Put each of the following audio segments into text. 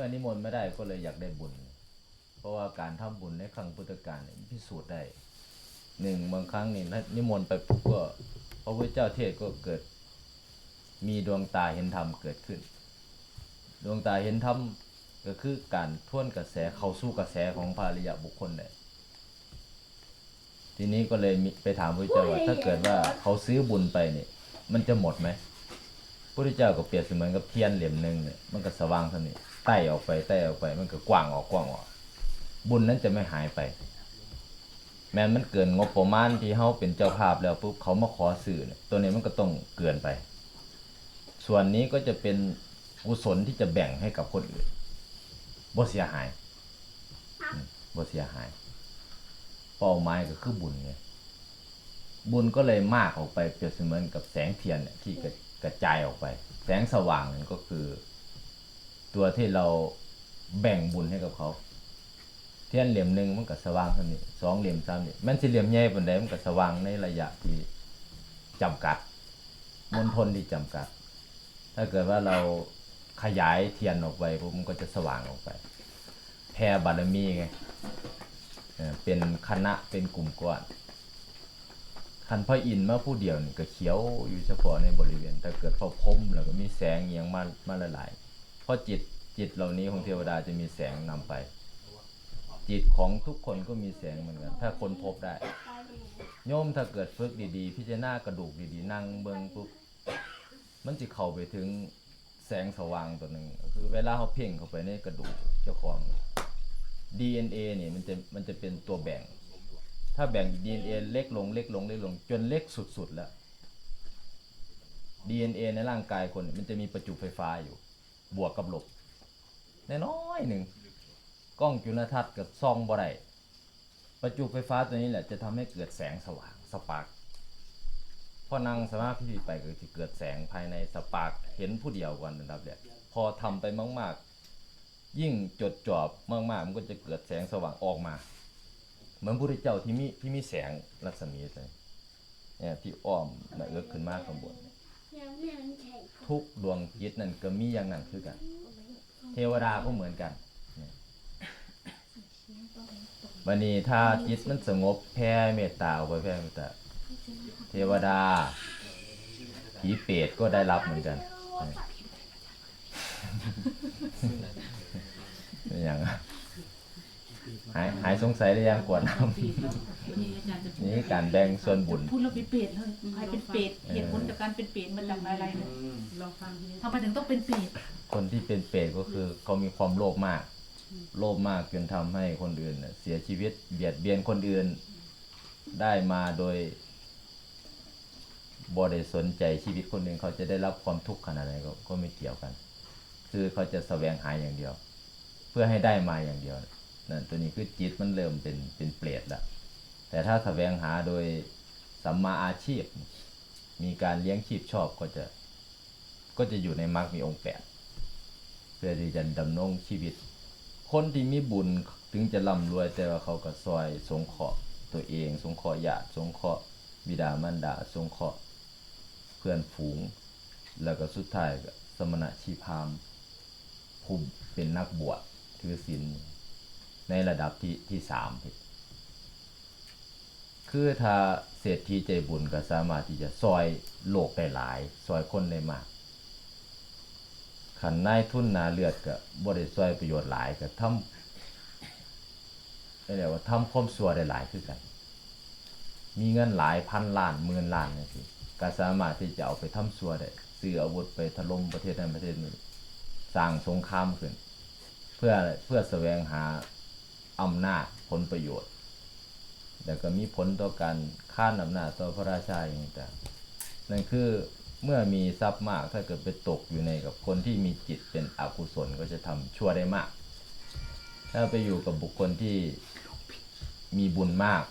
มื่อนิมนต์ไม่ได้ก็เลยอยากได้บุญ เพราะว่าการทำบุญในครั้งพุทธกาลพิสูจน์ได้หนึ่งบางครั้งนี่นิมนต์ไปปุ๊บก็พระพุทธเจ้าเทศก็เกิด มีดวงตาเห็นธรรมเกิดขึ้น ดวงตาเห็นธรรมก็คือการท่วนกระแสเข้าสู่กระแสของพระอริยบุคคลได้ทีนี้ก็เลยไปถามพระพุทธเจ้าว่าถ้าเกิดว่าเขาซื้อบุญไปเนี่ยมันจะหมดไหมพระพุทธเจ้าก็เปรียบเสมือนกับเทียนเหลี่ยมหนึ่งเนี่ยมันก็สว่างเท่านี้ ไต่ออกไปไต่ออกไป มันก็กว้างออกกว้างออก บุญนั้นจะไม่หายไป แม้นมันเกินงบประมาณที่เขาเป็นเจ้าภาพแล้วปุ๊บเขามาขอสื่อเนี่ยตัวนี้มันก็ต้องเกินไป ส่วนนี้ก็จะเป็นกุศลที่จะแบ่งให้กับคนอื่นบ่เสียหายบ่เสียหาย เป้าหมายก็คือบุญไงบุญก็เลยมากออกไปเปรียบเสมือนกับแสงเทียนเนี่ยที่กระจายออกไป แสงสว่างนั่นก็คือ ตัวที่เราแบ่งบุญให้กับเขา เทียนเหลี่ยมหนึ่งมันก็สว่างเท่านี้สองเหลี่ยมสามเหลี่ยมมันสิเหลี่ยมใหญ่ปานใดมันก็สว่างในระยะที่จำกัดมณฑลที่จำกัด ถ้าเกิดว่าเราขยายเทียนออกไปผมันก็จะสว่างออกไปแผ่บารมีไงเป็นคณะเป็นกลุ่มก้อนคันพระอินทร์มาผู้เดียวนี่ก็เขียวอยู่เฉพาะในบริเวณ ถ้าเกิดพอพมแล้วก็มีแสงเอียงมามาละลาย ราะจิตจิตเหล่านี้ของเทวดาจะมีแสงนำไป จิตของทุกคนก็มีแสงเหมือนกัน ถ้าคนพบได้ โยมถ้าเกิดฝึกดีๆ พิจารณากระดูกดีๆ นั่งเบิ่งปุ๊บมันจะเข้าไปถึงแสงสว่างตัวหนึ่งคือเวลาเขาเพ่งเข้าไปในกระดูกเจ้าของ DNA นี่ยมันจะมันจะเป็นตัวแบ่ง ถ้าแบ่ง DNA เล็กลงเล็กลงเล็กลง จนเล็กสุดๆแล้ว DNA ในร่างกายคนมันจะมีประจุไฟฟ้าอยู่ บวกกับลบน้อยหนึ่งกล้องจุลทรรศน์กับซองบ่ได้ประจุไฟฟ้าตัวนี้แหละจะทำให้เกิดแสงสว่างสปาร์กพอนั่งสมาธิไปก็จะเกิดแสงภายในสปาร์กเห็นผู้เดียวก่อนนะครับเนี่ยพอทำไปมาก ๆ ยิ่งจดจ่อบมากๆมันก็จะเกิดแสงสว่างออกมา เหมือนพระพุทธเจ้าที่มีที่มีแสงรัศมีเลยเนี่ยที่อ้อมนะเอื้อขึ้นมาข้างบนเนี่ย ทุกดวงจิตนั่นก็มีอย่างนั้นคือกัน เทวดาก็เหมือนกันวันนี้ถ้าจิตมันสงบแผ่เมตตาออกไปแผ่เมตตาเทวดาผีเปรตก็ได้รับเหมือนกันอย่างหายหายสงสัยหรือยังกวดน้ นี่อาจารย์จะำนี่การแบ่งส่วนบุญ พูดแล้วเป็นเปรตเลยใครเป็นเปรตเหตุผลจากการเป็นเปรตมาจากอะไรเนี่ยลองฟังทีนี้ทำไมถึงต้องเป็นเปรตคนที่เป็นเปรตก็คือเขามีความโลภมาก โลภมากจนทำให้คนอื่นน่ะเสียชีวิตเบียดเบียนคนอื่นได้มาโดยบ่ได้สนใจชีวิตคนอื่นเขาจะได้รับความทุกข์ขนาดไหนก็ก็ไม่เกี่ยวกัน คือเขาจะแสวงหาอย่างเดียว เพื่อให้ได้มาอย่างเดียวนั่นตัวนี้คือจิตมันเริ่มเป็นเป็นเปรตแล้ว แต่ถ้าแสวงหาโดยสัมมาอาชีพ มีการเลี้ยงชีพชอบก็จะก็จะอยู่ในมรรคมีองค์แปดเพื่อที่จะดำรงชีวิต คนที่มีบุญถึงจะร่ำรวยแต่ว่าเขาก็ซอยสงเคราะห์ตัวเอง สงเคราะห์ญาติสงเคราะห์บิดามารดาสงเคราะห์เพื่อนฝูง แล้วก็สุดท้ายก็สมณะชีพามณ์ผู้เป็นนักบวชถือศีลในระดับที่ที่สามพี่ คือถ้าเศรษฐีใจบุญก็สามารถที่จะซอยโลกได้หลายซอยคนได้มากขันนายทุนนาเลือดก็บ่ได้ช่วยประโยชน์หลายก็ทำเรียกว่าทำความชั่วได้หลายคือกัน มีเงินหลายพันล้านหมื่นล้านนี่สิก็สามารถที่จะเอาไปทำชั่วได้ซื้ออาวุธไปถล่มประเทศนั้นประเทศนี้สร้างสงครามขึ้น เพื่อเพื่อแสวงหาอำนาจผลประโยชน์ แล้วก็มีผลต่อการข้านอำนาจต่อพระราชาอย่างต่างๆนั่นคือเมื่อมีทรัพย์มากถ้าเกิดไปตกอยู่ในกับคนที่มีจิตเป็นอกุศลก็จะทำชั่วได้มาก ถ้าไปอยู่กับบุคคลที่มีบุญมาก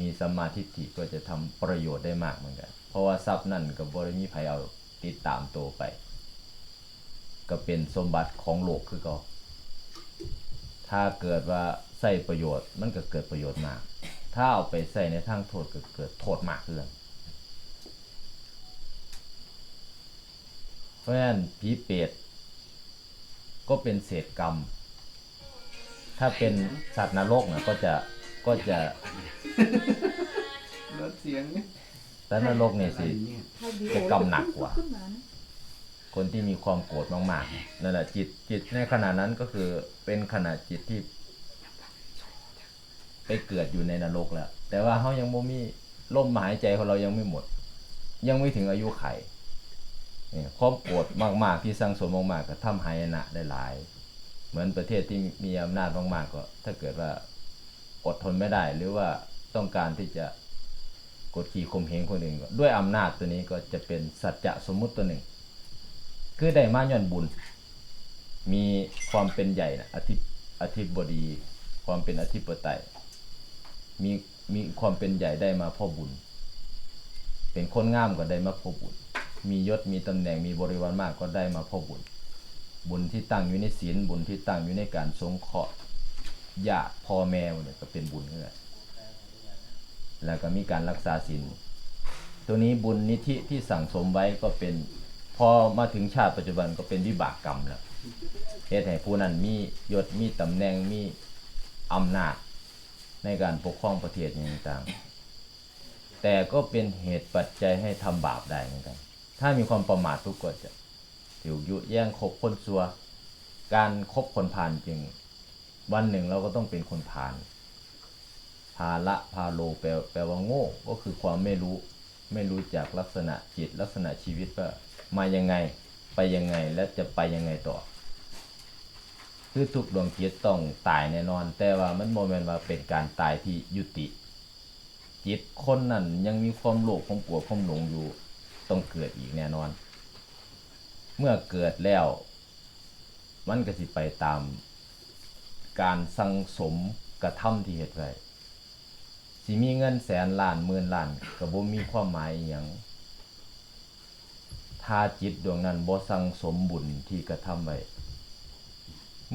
มีสมาธิฐิก็จะทำประโยชน์ได้มากเหมือนกัน เพราะว่าทรัพย์นั่นกับบริมีภัยเอาติดตามตัวไป ก็เป็นสมบัติของโลกคือก็ถ้าเกิดว่าใส่ประโยชน์มันก็เกิดประโยชน์มาก ถ้าเอาไปใส่ในทางโทษก็เกิดโทษมากเรื่องเพราะฉะนั้นผีเปรตก็เป็นเศษกรรม ถ้าเป็นสัตว์นรกนะก็จะก็จะลดเสียงนี่สัตว์นรกเนี่ยสิเนี่ยจะกำหนักกว่าขึ้นมานะคนที่มีความโกรธมากๆนั่นแหละจิตจิตในขณะนั้นก็คือเป็นขณะจิตที่ ไปเกิดอยู่ในนรกแล้ว แต่ว่าเขายังบ่มีลมหายใจของเรายังไม่หมด ยังไม่ถึงอายุไขนี่ความโกรธมากๆที่สร้างสมมากๆก็ทำหายนะได้หลาย เหมือนประเทศที่มีอำนาจมากๆก็ ถ้าเกิดว่าอดทนไม่ได้ หรือว่าต้องการที่จะกดขี่ข่มเหงคนอื่นด้วยอำนาจตัวนี้ก็จะเป็นสัจจะสมมุติตัวหนึ่ง คือได้มาย้อนบุญ มีความเป็นใหญ่นะอธิอธิบดี ความเป็นอธิปไตย มีมีความเป็นใหญ่ได้มาเพ่อบุญ เป็นคนงามก็ได้มาเพ่อบุญ มียศมีตำแหน่งมีบริวารมากก็ได้มาเพ่อบุญ บุญที่ตั้งอยู่ในศีลบุญที่ตั้งอยู่ในการสงเคราะห์ญาติพ่อแม่เนี่ยก็เป็นบุญเงื่อนแล้วก็มีการรักษาศีลตัวนี้บุญนิธิที่สั่งสมไว้ก็เป็นพอมาถึงชาติปัจจุบันก็เป็นวิบากกรรมแล้วเหตุให้ผู้นั้นมียศมีตำแหน่งมีอำนาจ ในการปกครองประเทศอย่างต่างแต่ก็เป็นเหตุปัจจัยให้ทำบาปได้เหมือนกัน ถ้ามีความประมาททุกคนจะถูกยุแย่งคบคนซัว การคบคนพาลจึง วันหนึ่งเราก็ต้องเป็นคนพาลพาละพาโลแปลแปลว่าโง่ ก็คือความไม่รู้ ไม่รู้จักลักษณะจิตลักษณะชีวิตว่ามายังไง ไปยังไงและจะไปยังไงต่อ คือทุกดวงจิตต้องตายแน่นอน แต่ว่ามันโมเมนต์ว่าเป็นการตายที่ยุติ จิตคนนั้นยังมีความโลภความโกรธความหลงอยู่ต้องเกิดอีกแน่นอน เมื่อเกิดแล้ว มันก็สิไปตาม การสังสมกระทำที่เหตุไว้สิมีเงินแสนล้านหมื่นล้านก็บ่มีความหมายอหยังถ้าจิตดวงนั้นบ่สังสมบุญที่กระทำไว้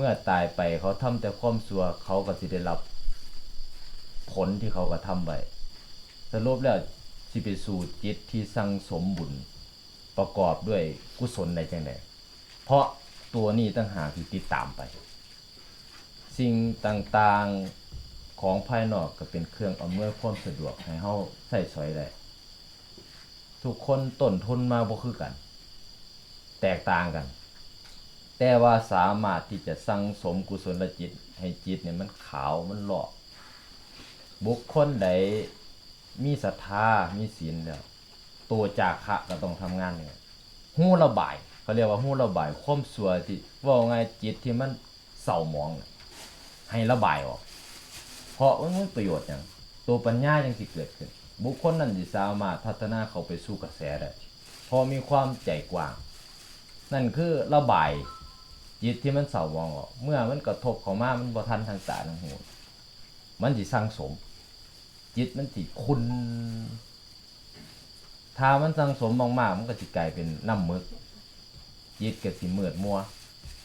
เมื่อตายไปเขาทำแต่ความชั่วเขาก็สิได้รับผลที่เขากระทำไว้สรุปแล้วสิไปสู่จิตที่สังสมบุญประกอบด้วยกุศลในจังไดเพราะตัวนี้ตั้งหากที่ติดตามไป สิ่งต่างๆของภายนอกก็เป็นเครื่องอำนวยความสะดวกให้เฮาใช้สอยได้ทุกคนต้นทุนมาบ่คือกัน แตกต่างกัน แต่ว่าสามารถที่จะสั่งสมกุศลจิต ให้จิตเนี่ยมันขาวมันหลอกบุคคลใดมีศรัทธามีศีลแล้วตัวจาคะก็ต้องทำงานเนี่ยหู้ระบายเขาเรียกว่าหู้ระบายควมสัวที่ว่าไงจิตที่มันเศร้าหมอง ให้ระบายออก เพราะมันมีประโยชน์อย่างตัวปัญญายังสิเกิดขึ้น บุคคลนั้นสิสามารถพัฒนาเขาไปสู่กระแสได้พอมีความใจกว้าง นั่นคือระบาย จิตที่มันเศร้าหมองออก เมื่อมันกระทบเข้ามามันบ่ทันทางตาทางหูมันสิสร้างสม จิตมันสิคุณถ้ามันสังสมมากๆมันก็สิกลายเป็นน้ำมึก จิตก็สิมืดมัว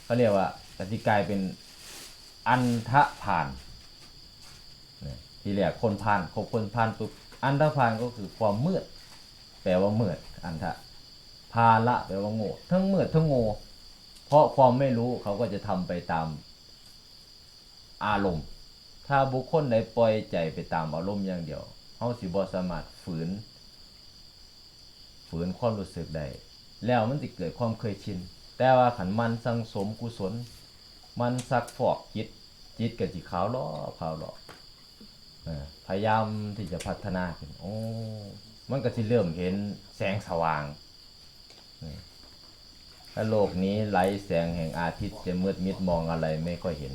เขาเรียกว่าก็สิกลายเป็นอันทะพานที่เรียกคนพานคบคนพานปุ๊บอันทะพานก็คือความมืดแปลว่ามืดอันทะพาละแปลว่าโง่ทั้งมืดทั้งโง่ ราะความไม่รู้เขาก็จะทำไปตามอารมณ์ ถ้าบุคคลใดปล่อยใจไปตามอารมณ์อย่างเดียวเขาสิบ่สามารถฝืน ฝืนความรู้สึกได้แล้วมันจะเกิดความเคยชิน แต่ว่าขันมันสังสมกุศล มันซักฟอกจิต จิตก็สิขาวล้อขาวล้อพยายามที่จะพัฒนาขึ้นโอ้ มันก็สิเริ่มเห็นแสงสว่าง ถ้าโลกนี้ไร้แสงแห่งอาทิตย์จะมืดมิดมองอะไรไม่ค่อยเห็น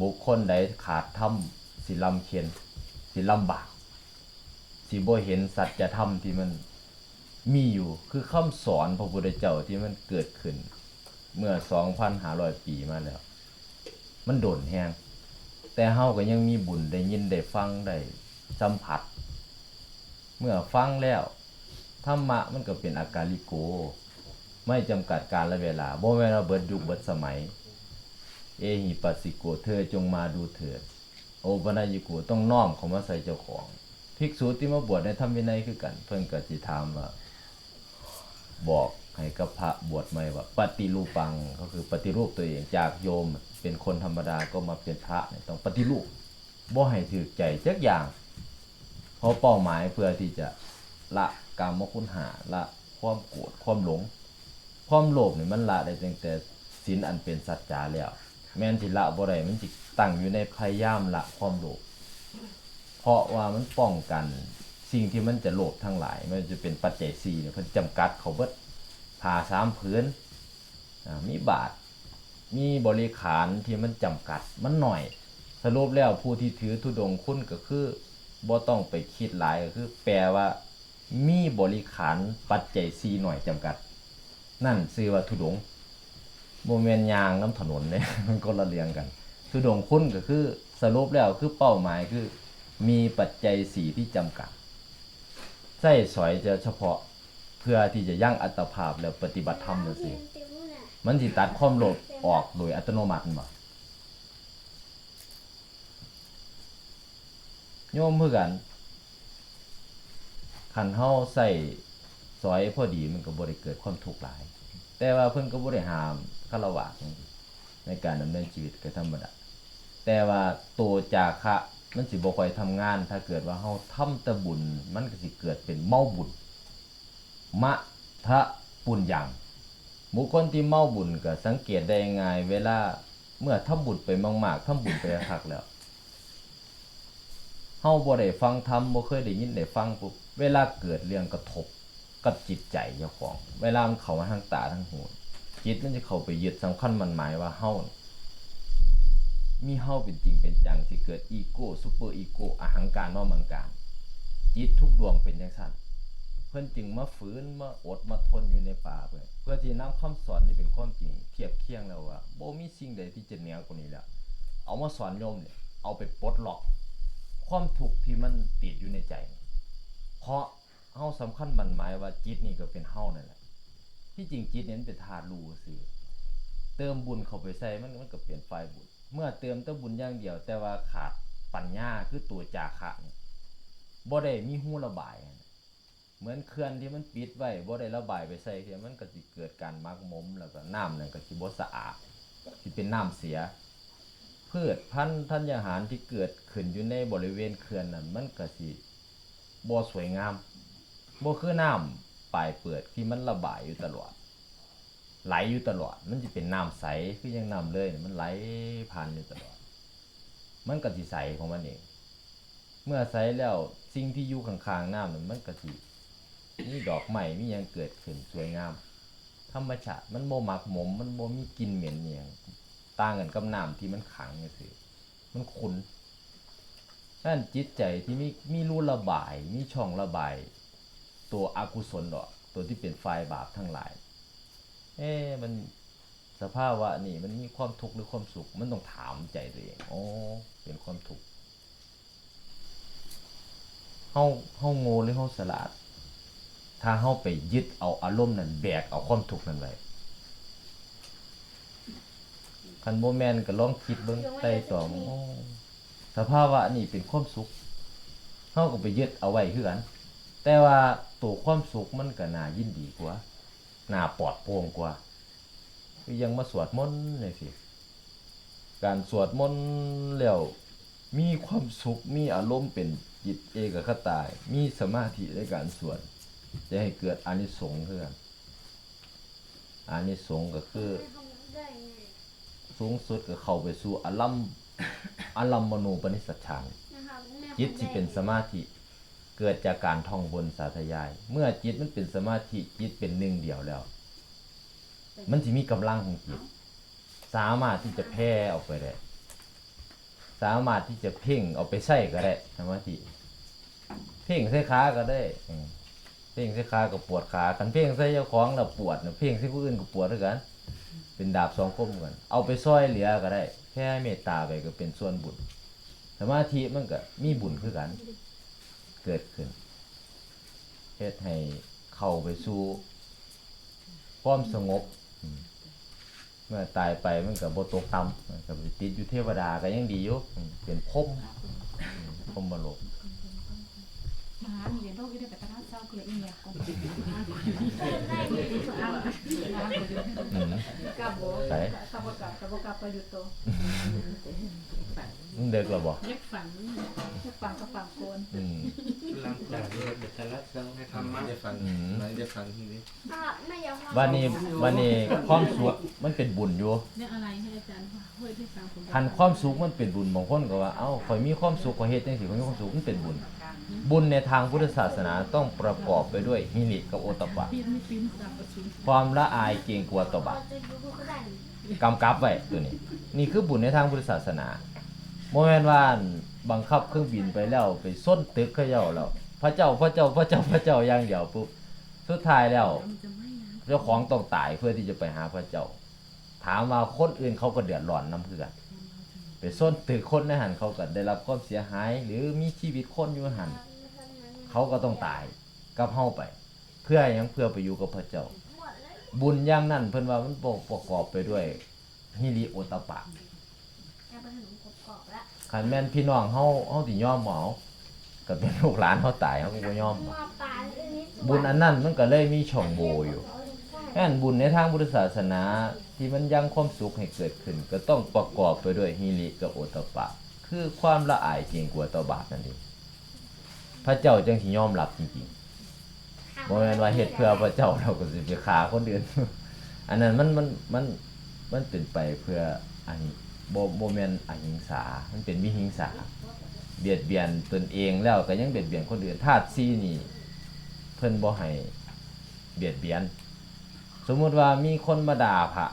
บุคคลใดขาดถ้ำสิลำเคียนสิลำบาก สิบ่เห็นสัจธรรมที่มันมีอยู่คือคำสอนพระพุทธเจ้าที่มันเกิดขึ้น เมื่อ2,500ปีมาแล้ว มันโดนแฮงแต่เฮาก็ยังมีบุญได้ยินได้ฟังได้สัมผัส เมื่อฟังแล้วธรรมะมันก็เป็นอากาลิโก ไม่จำกัดการและเวลาบ่แม่นว่าเบิดยุคเบิดสมัย เอหิปัสสิโกเธอจงมาดูเถิด โอปนายโกต้องน้อมเข้ามาใส่เจ้าของภิกษุที่มาบวชในธรรมวินัยคือกัน เพิ่นก็สิถามว่าบอกให้กับพระบวชใหม่ว่าปฏิรูปปังก็คือปฏิรูปตัวเองจากโยมเป็นคนธรรมดาก็มาเป็นพระเนี่ยต้องปฏิรูปบ่ให้ถือใจจักอย่าง เพราะเป้าหมายเพื่อที่จะละกามคุณหาละความโกรธความหลง ความโลภนี่มันละได้ตั้งแต่ศีลอันเป็นสัจจาแล้ว แม้นสิละบ่ได้มันสิตั้งอยู่ในพยายามละความโลภเพราะว่ามันป้องกันสิ่งที่มันจะโลภทั้งหลายมันจะเป็นปัจจัย4เนี่ยเพิ่นจำกัดเขาเบิดผ้าสามผืนอ่ามีบาทมีบริขารที่มันจำกัดมันหน่อย สรุปแล้วผู้ที่ถือธุดงคุณก็คือบ่ต้องไปคิดหลายก็คือ แปลว่า มีบริขารปัจจัย4หน่อยจำกัด นั่นชื่อว่าธุดงค์บ่แม่นยางน้ำถนนเด้มันคนละเรียงกันธุดงค์คุณก็คือสรุปแล้วคือเป้าหมายคือมีปัจจัยสี่ที่จำกัดใส่สอยจะเฉพาะเพื่อที่จะยั่งอัตภาพแล้วปฏิบัติธรรมจังซี่มันสิตัดความโลภออกโดยอัตโนมัติบ่โยมเพื่อกันคันเฮาใส่ซอยพอดีมันก็บ่ได้เกิดความทุกข์หลาย แต่ว่าเพิ่นก็บ่ได้ห้ามฆราวาสในการดำเนินชีวิตก็ธรรมดาแต่ว่าตัวจาคะมันสิบ่ค่อยทำงาน ถ้าเกิดว่าเฮาทำแต่บุญ มันก็สิเกิดเป็นเมาบุญมะทะปุญญังบุคคลที่เมาบุญก็สังเกตได้ง่ายเวลาเมื่อทำบุญไปมากๆทำบุญไปคักแล้วเฮาบ่ได้ฟังธรรมบ่เคยได้ยินได้ฟังปุ๊บเวลาเกิดเรื่องกระทบ กับจิตใจเจ้าของ เวลามันเข้ามาทางตาทางหูจิตมันจะเข้าไปยึดสำคัญมันหมายว่าเฮามีเฮาเป็นจริงเป็นจังสิเกิดอีโก้ซุปเปอร์อีโก้อหังการมามังการ จิตทุกดวงเป็นจังซั่นเพื่อนจึงมาฝืนมาอดมาทนอยู่ในป่าเพื่อเพื่อที่นำคำสอนที่เป็นความจริงเทียบเคียงแล้วว่าโบ่มีสิ่งใดที่จะเหนือกว่านี้แล้วเอามาสอนโยมเนี่ยเอาไปปลดล็อก ความทุกข์ที่มันติดอยู่ในใจ เพราะ เฮาสำคัญมันหมายว่าจิตนี่ก็เป็นเฮานั่นแหละที่จริงจิตเนี่ยมันเป็นธาตุรู้ซื่อเติมบุญเข้าไปใส่มันมันก็เปลี่ยนไฟบุญ เมื่อเติมแต่บุญอย่างเดียว แต่ว่าขาดปัญญาคือตัวจาคะเนี่ยบ่ได้มีหูระบาย เหมือนเขื่อนที่มันปิดไว้บ่ได้ระบายไปใส่เทียมันก็สิเกิดการมักมมแล้วก็น้ำนั่นก็สิบ่สะอาดสิเป็นน้ำเสียพืชพันธุ์ธัญญาหารที่เกิดขึ้นอยู่ในบริเวณเขื่อนนั้นมันก็สิบ่สวยงาม บ่คือน้ำปลายเปิดที่มันระบายอยู่ตลอด ไหลอยู่ตลอด มันจะเป็นน้ำใสคือยังน้ำเลย มันไหลผ่านอยู่ตลอด มันก็สิใสของมันเอง เมื่อใสแล้วสิ่งที่อยู่ข้างๆน้ำมันก็สิมีดอกไม้มียังเกิดขึ้นสวยงาม ธรรมชาติมันโมมักหมม มันโมมีกลิ่นเหม็นอหย่างต่างกันกับน้ำที่มันขังนี่สิมันขุนนั่นจิตใจที่มีมีรูระบาย มีช่องระบาย ตัวอกุศลดอกตัวที่เป็นไฟบาปทั้งหลาย เอ๊ะมันสภาวะนี่มันมีความทุกข์หรือความสุข มันต้องถามใจตัวเองอ๋อเป็นความทุกข์เฮาเฮาโง่หรือเฮาสลาด ถ้าเฮาไปยึดเอาอารมณ์นั้นแบกเอาความทุกข์นั้นไว้คันบ่แม่นก็ลองคิดเบิ่งไต่ตองโอ้สภาวะนี่เป็นความสุขเฮาก็ไปยึดเอาไว้คือกันแต่ว่า ตัวความสุขมันก็น่ายินดีกว่าน่าปลอดโปร่งกว่าคือยังมาสวดมนต์จังซี่การสวดมนต์แล้วมีความสุขมีอารมณ์เป็นจิตเอกคตามีสมาธิในการสวดจะให้เกิดอานิสงส์คือกันอานิสงส์ก็คือสูงสุดก็เข้าไปสู่อลัมอลัมมณูปนิสสชฌานจิตสิเป็นสมาธิ เกิดจากการท่องบนสาธยาย เมื่อจิตมันเป็นสมาธิจิตเป็นหนึ่งเดียวแล้ว มันสิมีกำลังของจิต สามารถที่จะแผ่ออกไปได้ สามารถที่จะเพ่งเอาไปใส่ก็ได้สมาธิเพ่งใส่ขาก็ได้เพ่งใส่ขาก็ปวดขากันเพ่งใส่เจ้าของแล้วปวดนะเพ่งใส่ผู้อื่นก็ปวดด้วยกัน เป็นดาบสองคมกันเอาไปซอยเหลือก็ได้ แค่เมตตาไปก็เป็นส่วนบุญสมาธิมันก็มีบุญคือกัน เกิดขึ้นเฮ็ดให้เข้าไปสู่ความสงบอืมเมื่อตายไปมันก็บ่ตกต่ำมันก็ไปติดอยู่เทวดาก็ยังดีอยู่อืมเป็นพรหมอืมพรหมโลกมหาเหรียญโลกที่ได้ไปตลาดเช้าก็อย่าอีเนี่ยก่อนอืมกลับบ่ไปกลับบ่กลับกับบ่กลับไปอยู่โตมึงเด็กแล้วบ่เล็กฝันจะฟังก็ฟังโกนอืมหลังจากที่เราจะรัดเราให้ทำมาได้ฟังไม่ได้ฟังทีนี้วันนี้วันนี้ความสุขมันเป็นบุญอยู่เรื่องอะไรให้อาจารย์เฮ้ยที่ฟังผมคันความสุขมันเป็นบุญบางคนก็ว่าเอ้าข่อยมีความสุขข่อยเฮ็ดจังซี่ข่อยมีความสุขมันเป็นบุญ บุญในทางพุทธศาสนาต้องประกอบไปด้วยหิริกับโอตปะปีนไม่ปีนสับะความละอายเกรงกลัวตบาปกำกับไว้ตัวนี้ นี่คือบุญในทางพุทธศาสนาโมเมนว่าบังคับเครื่องบินไปแล้วไปส้นตึกเขาเจ้าแล้วพระเจ้าพระเจ้าพระเจ้าพระเจ้าอย่างเดียวปุ๊บสุดท้ายแล้วจะไม่นะเจ้าของต้องตายเพื่อที่จะไปหาพระเจ้า ถามว่าคนอื่นเขาก็เดือดร้อนนํเพื่อกัน ส้นตึกคนในหันเขาก็ได้รับความเสียหาย หรือมีชีวิตคนอยู่หันเขาก็ต้องตายกับเฮาไป เพื่อยังเพื่อไปอยู่กับพระเจ้า บุญอย่างนั้นเพิ่นว่ามันประกอบไปด้วยฮิริโอตปปะคันแม่นพี่น้องเฮาเฮาสิยอมบ่เอาก็เป็นลูกหลานเฮาตายเฮาก็บ่ยอม บุญอันนั้นมันก็เลยมีช่องโหว่อยู่ แม่นบุญในทางพุทธศาสนาที่มันยังความสุขให้เกิดขึ้น ก็ต้องประกอบไปด้วยฮิริกับโอตปปะ คือความละอายเกรงกลัวต่อบาปนั่นเองพระเจ้าจึงสิยอมรับจริงๆบ่แม่นว่าเฮ็ดเพื่อพระเจ้าเราก็สิไปฆ่าคนอื่นอันนั้นมันมันมันมันเป็นไปเพื่ออันนี้บ่บ่แม่นอหิงสา มันเป็นวิหิงสา เบียดเบียนตนเองแล้วก็ยังเบียดเบียนคนอื่นธาตุซีนี่เพิ่นบ่ให้เบียดเบียน สมมุติว่ามีคนมาด่าพระ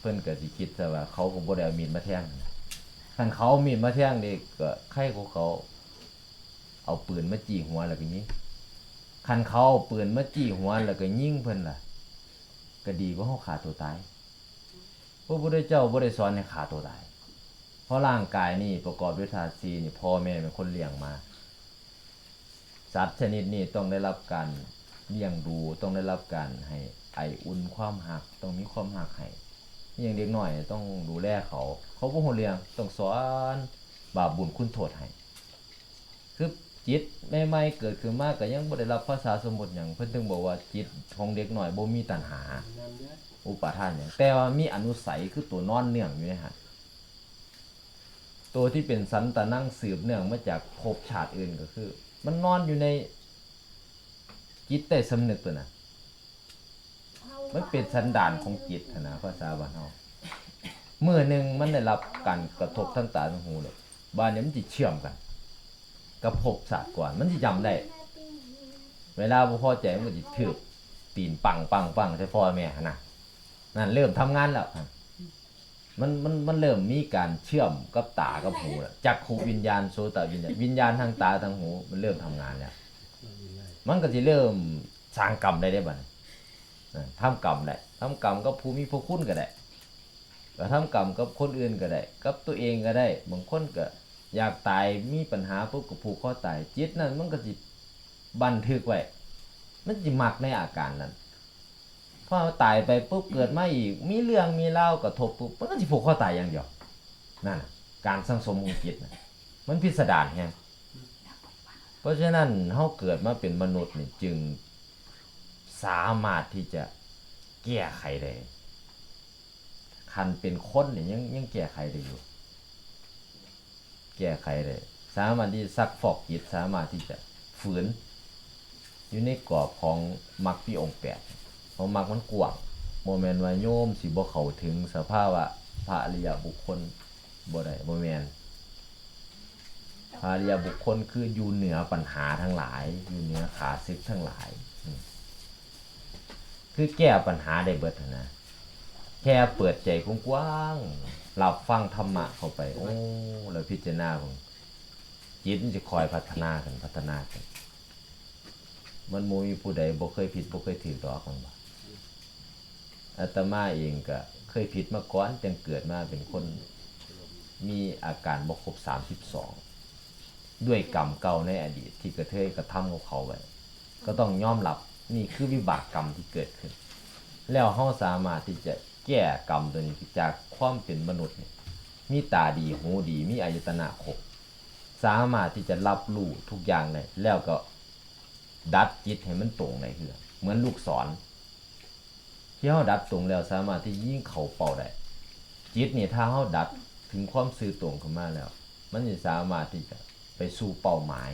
เพิ่นก็สิคิดซะว่า เขาก็บ่ได้เอามีดมาแทงคันเขาเอามีดมาแทงนี่ก็ใครของเขา เอาปืนมาจี้หัวแล้วก็ยิงคันเขาเอาปืนมาจี้หัวแล้วก็ยิงเพิ่นล่ะ ก็ดีกว่าเฮาฆ่าตัวตายพระพุทธเจ้าบ่ได้สอนให้ฆ่าตัวตาย เพราะร่างกายนี่ประกอบด้วยธาตุสี่นี่พ่อแม่เป็นคนเลี้ยงมาสัตว์ชนิดนี้ต้องได้รับการเลี้ยงดูต้องได้รับการให้ ไออุ่นความหักต้องมีความหักให้อย่างเด็กหน้อยต้องดูแลเขา เขาบ่ฮู้เรื่องต้องสอนบาปบุญคุณโทษให้คือจิตใหม่ๆเกิดขึ้นมาก็ยังบ่ได้รับภาษาสมมุติหยังเพิ่นถึงบอกว่าจิตของเด็กหน้อยบ่มีตัณหา อุปาทานหยังแต่ว่ามีอนุสัยคือตัวนอนเนื่องอยู่ในหันตัวที่เป็นสันตะนั่งสืบเนื่องมาจากภพชาติอื่นก็คือ มันนอนอยู่ในจิตใต้สำนึกตัวน่ะ มันเป็นสันดานของจิตนะภาษาบ้านเฮาเมื่อหนึ่งมันได้รับการกระทบทั้งตาทั้งหูเลยบ้านนี้มันจะเชื่อมกันกับภพศาสตร์ก่อนมันจะจำได้ เวลาบ่อใจมันจะถืบตีนปังปังปังใส่พ่อแม่นะนั่นเริ่มทำงานแล้วมันมันมันเริ่มมีการเชื่อมกับตากับหูแล้วจักขูวิญญาณโสตวิญญาณวิญญาณทางตาทางหู มันเริ่มทำงานแล้วมันก็จะเริ่มสร้างกรรมได้ได้บัดนี้นะ ทำกรรมได้ทำกรรมกับผู้มีพระคุณก็ได้ก็ทำกรรมกับคนอื่นก็ได้ กับตัวเองก็ได้ บางคนก็อยากตายมีปัญหาปุ๊บก็ผูกคอตายจิตนั้นมันก็สิบันทึกไว้ มันสิมักในอาการนั้นพอตายไปปุ๊บเกิดมาอีก มีเรื่องมีเล่ากระทบปุ๊บมันก็สิผูกคอตายอย่างเดียวนั่นการสังสมของจิตนะมันพิสดารแฮงเพราะฉะนั้นเฮาเกิดมาเป็นมนุษย์นี่จึง สามารถที่จะแก้ไขได้คันเป็นคนนี่ยังยังแก้ไขได้อยู่ แก้ไขได้สามารถที่ซักฟอกจิตสามารถที่จะฝืน อยู่ในกรอบของมรรคที่องค์แปดเพราะมรรคมันกว้างโมเมนต์ว่าโยมสิบ่เข้าถึงสภาวะพระอริยบุคคลบ่ได้บ่แม่นพาริยบุคคลคืออยู่เหนือปัญหาทั้งหลาย อยู่เหนือขาศึกทั้งหลาย คือแก้ปัญหาได้เบิดนนะแค่เปิดใจกว้างๆหลับฟังธรรมะเข้าไปโอ้แล้วพิจารณาของจิตมันจะคอยพัฒนากันพัฒนากันมันมูมีผู้ใดบ่เคยผิดบ่เคยถือดอกมันบ่อาตมาเองก็เคยผิดมาก่อนจังเกิดมาเป็นคนมีอาการบ่ครบสามสิบสองด้วยกรรมเก่าในอดีต ที่กระเทยกระทำกับเขาไว้ก็ต้องยอมรับ นี่คือวิบากกรรมที่เกิดขึ้น แล้วเฮาสามารถที่จะแก้กรรมตัวนี้จากความเป็นมนุษย์นี่มีตาดีหูดีมีอายตนะครบสามารถที่จะรับรู้ทุกอย่างได้แล้วก็ดัดจิตให้มันตรงในคือเหมือนลูกศรที่เฮาดัดตรงแล้วสามารถที่ยิ่งเขาเป้าได้จิตเนี่ยถ้าเฮาดัดถึงความซื่อตรงขึ้นมาแล้ว มันจะสามารถที่จะไปสู่เป้าหมาย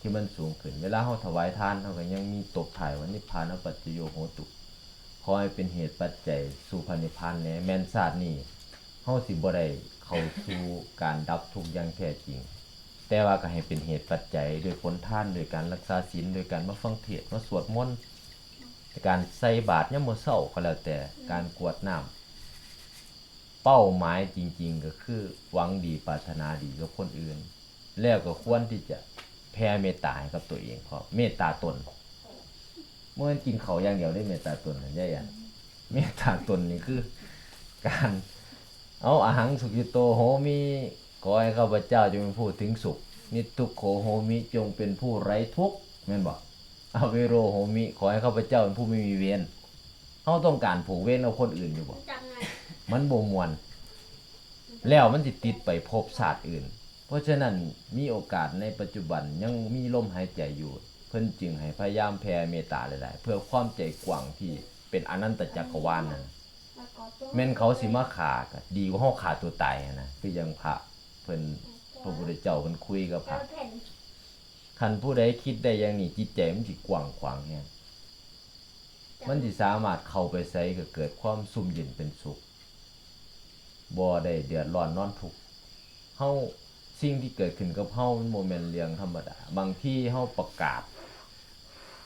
ที่มันสูงขึ้น เวลาเฮาถวายทานเฮาก็ยังมีตบท้ายว่านิพพานปัจจโยโหตุขอให้เป็นเหตุปัจจัยสู่พระนิพพานแหน่แมนชาสตินี้เฮาสิบ่ได้เข้าสู่การดับทุกข์อย่างแท้จริง แต่ว่าก็ให้เป็นเหตุปัจจัยโดยผลท่านโดยการรักษาศีลโดยการมาฟังเทศมาสวดมนต์การใส่บาตรยามมื้อเช้าก็แล้วแต่การกวดน้ำเป้าหมายจริง ๆ ก็คือหวังดีปรารถนาดีกับคนอื่น แล้วก็ควรที่จะ แผ่เมตตาให้กับตัวเองเพราะเมตตาตนเมื่อกินเขาวอย่างเดียวได้เมตตาตนนะย่ายันเมตตาตนนี่คือ การเอาอาหังสุกิโตโหมิขอให้ข้าพเจ้าจงเป็นผู้ถึงสุข นิทุกโขโหมิจงเป็นผู้ไร้ทุกข์แม่นบอกอเวโรโหมิขอให้ข้าพเจ้าเป็นผู้ไม่มีเวรเขาต้องการผูกเวรกับคนอื่นอยู่บ่จำไงมันบ่มวน แล้วมันสิติดไปภพชาติอื่น เพราะฉะนั้นมีโอกาสในปัจจุบันยังมีลมหายใจอยู่ เพิ่นจึงให้พยายามแผ่เมตตาหลายๆเพื่อความใจกว้างที่เป็นอนันตจักรวาลนั่นแม่นเขาสิมาขาก็ดีกว่าเฮาขาตัวตายอะนะคือยังพระเพิ่นพระพุทธเจ้าเพิ่นคุยกับพระคันผู้ใดคิดได้อย่างนี้จิตใจมันสิกว้างขวางแฮงมันสิสามารถเข้าไปใส่ก็เกิดความสุ่มเย็นเป็นสุขบ่ได้เดือดร้อนนอนทุกข์เฮา สิ่งที่เกิดขึ้นกับเฮามันบ่แม่นเรื่องธรรมดา บางที่เฮาประกาศ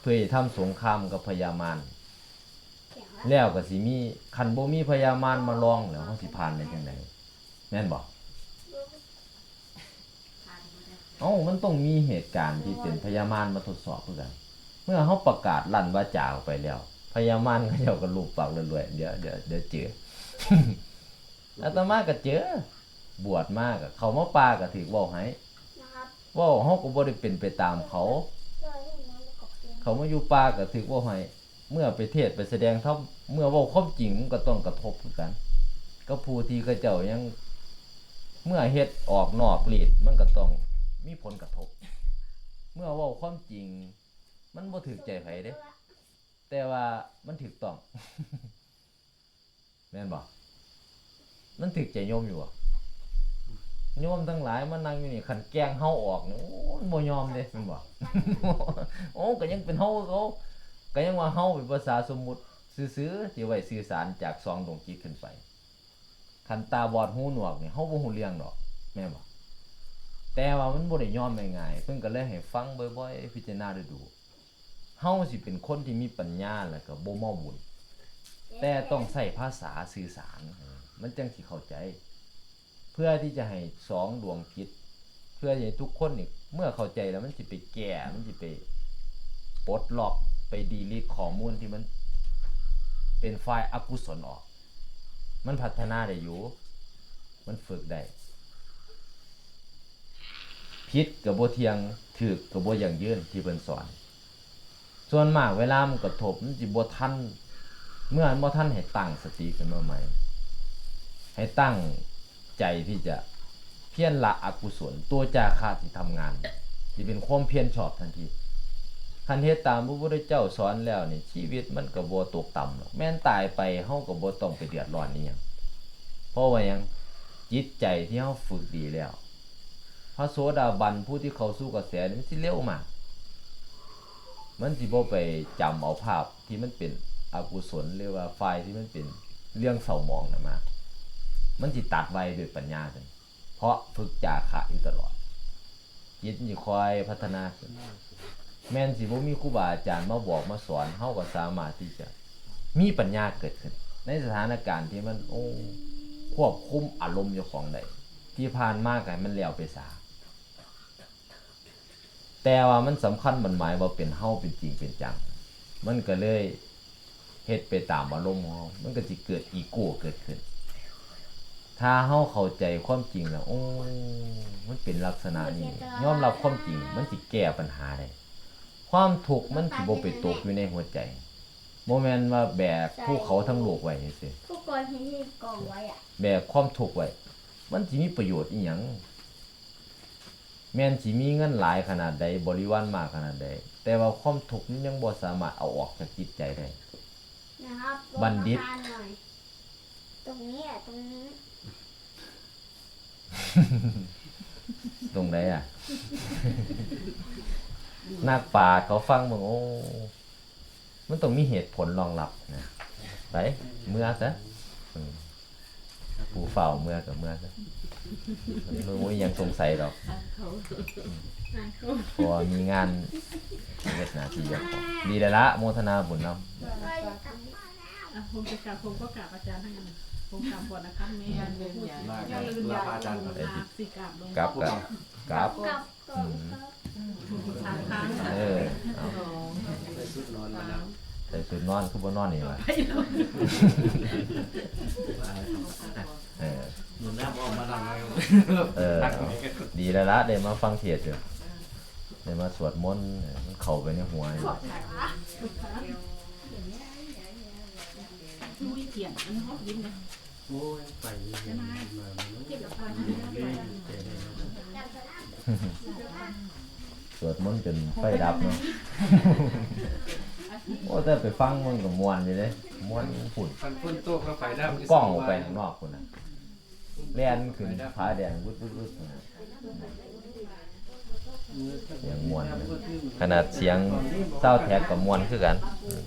เพื่อทำสงครามกับพญามารแล้วก็สิมีคันบ่มีพญามารมาลองแล้วเฮาสิผ่านได้จังไดแม่นบ่เอ้ามันต้องมีเหตุการณ์ที่เป็นพญามารมาทดสอบเพื่อกัน เมื่อเฮาประกาศลั่นวาจาออกไปแล้วพญามารเขาเจ้าก็ลูบปากรวยๆเดี๋ยวเดี๋ยวเดี๋ยวเจออาตมาก็เจอ บวชมากเขามาป่าก็ถือเว้าให้นะครับเว้าเฮาก็บ่ได้เป็นไปตามเขาก็ให้น้องกบเสียงเขามาอยู่ป่าก็ถือเว้าให้เมื่อไปเทศน์ไปแสดงธรรมเมื่อเว้าความจริงมันก็ต้องกระทบคือกัน ก็ผู้ที่เขาเจ้ายัง เมื่อเฮ็ดออกนอกลีดมันก็ต้องมีผลกระทบ เมื่อเว้าความจริง มันบ่ถูกใจไผเด้ แต่ว่ามันถูกต้องแม่นบ่มันถูกใจโยมอยู่บ่ โยมทั้งหลายมานั่งอยู่นี่คันแกงเฮาออกโอ้ยบ่ยอมเด้แม่นบ่โอ้ก็ยังเป็นเฮาเขาก็ยังว่าเฮาเป็นภาษาสมมุติซื่อๆที่ไว้สื่อสารจากสองดวงจิตขึ้นไปคันตาบอดหูหนวกนี่เฮาบ่ฮู้เรื่องดอก แม่นบ่แต่ว่ามันบ่ได้ยอมง่ายๆเพิ่นก็เลยให้ฟังบ่อยๆพิจารณาดูๆเฮาสิเป็นคนที่มีปัญญาแล้วก็บ่เมาบุญแต่ต้องใช้ภาษาสื่อสาร มันจังสิเข้าใจ เพื่อที่จะให้สองดวงจิต เพื่อให้ทุกคนนี่เมื่อเข้าใจแล้วมันสิไปแก้มันสิไปปลดล็อกไปดีลีทข้อมูลที่มันเป็นไฟล์อกุศลออก มันพัฒนาได้อยู่ มันฝึกได้ผิดกับโบเทียงถูกกับโบอย่างยืนที่เพิ่นสอน ส่วนมากเวลามันกระทบมันสิบ่ทันเมื่อมันบ่ทันให้ตั้งสติขึ้นมาใหม่ ให้ตั้ง ใจที่จะเพียรละอกุศล ตัวจาคาที่ทำงานสิเป็นความเพียรชอบทันทีคันเฮ็ดตามพระพุทธเจ้าสอนแล้วนี่ชีวิตมันก็บ่ตกต่ำหรอกแม้นตายไปเฮาก็บ่ต้องไปเดือดร้อนอีหยังเพราะว่ายังจิตใจที่เฮาฝึกดีแล้ว พระโสดาบันผู้ที่เขาสู่กระแสนี่มันสิเร็วมากมันสิบ่ไปจำเอาภาพที่มันเป็นอกุศลหรือว่าไฟที่มันเป็นเรื่องเศร้าหมองนะมา มันสิตัดไว้ด้วยปัญญาจังเพราะฝึกจาคะอยู่ตลอดจิตมันสิคอยพัฒนาขึ้นแม่นสิบ่มีครูบาอาจารย์มาบอกมาสอนเฮาก็สามารถที่จะมีปัญญาเกิดขึ้น ในสถานการณ์ที่มันโอ้ควบคุมอารมณ์เจ้าของได้ที่ผ่านมาก็ให้มันแล้วไปซะแต่ว่ามันสำคัญมันหมายว่าเป็นเฮาเป็นจริงเป็นจัง มันก็เลยเฮ็ดไปตามอารมณ์ของเฮามันก็สิเกิดอีโก้เกิดขึ้น ถ้าเฮาเข้าใจความจริงแล้วโอ้มันเป็นลักษณะนี้ยอมรับความจริง มันสิแก้ปัญหาได้ความทุกข์มันสิบ่ไปตกอยู่ในหัวใจบ่แม่นว่าแบกภูเขาทั้งโลกไว้ซื่อผู้กองที่กองไว้อะแบกความทุกข์ไว้มันสิมีประโยชน์อีหยังแม่นสิมีเงินหลายขนาดใดบริวารมากขนาดใดแต่ว่าความทุกข์มันยังบ่สามารถเอาออกจากจิตใจได้นะครับบัณฑิต ตรงนี้อะตรงนี้ตรงไหนอะ นักป่าชญ์เขาฟังมึงโอ้ มันต้องมีเหตุผลรองรับนะไปเมื่อซะอืมผู้เฝ้าเมื่อกับเมื่อซะมันบ่มีหยังสงสัยหรอกเขาอ่านเขาเพราะว่ามีงานเฮ็ดหน้าที่เจ้าของดีแล้วละโมทนาบุญนำเราจะกลับบ้านแล้วอะผมจะกราบผมก็กราบอาจารย์ทั้งนั้น ผมกราบก่อนนะครับแม่ยันเดินใหญ่อย่าลืมอย่าลืมมาสิกราบลงกลับกับกลับกลับก่อนครับสามครั้งเออเอาสองใส่ชุดนอนมาแล้วใส่ชุดนอนคือบ่นอนนี่วะไปแล้วเออหนุนน้ำออกมาทำไงเออเอาดีแล้วละได้มาฟังเทศน์อยู่ได้มาสวดมนต์เออมันเข้าไปในหัวนี่ลุยเขียนอันนี้เขายิ้มนะ โอ้ยไปยังมาไม่เก็บหลักฐานรู้ให้ได้ไปเจ๋เลยกลับบ้านสวดมนต์จนไฟดับเนาะโอ้แต่ไปฟังมันก็ม่วนอยู่เด้ม่วนฝุ่นฟันพ้นโต๊ะแล้วไฟดับกล้องออกไปข้างนอกพุ่นน่ะแล่นขึ้นผาแดงวุดๆๆพุ่นน่ะเสียงม่วนเลยขนาดเสียงเศร้าแท็กกับม่วนคือกันอืม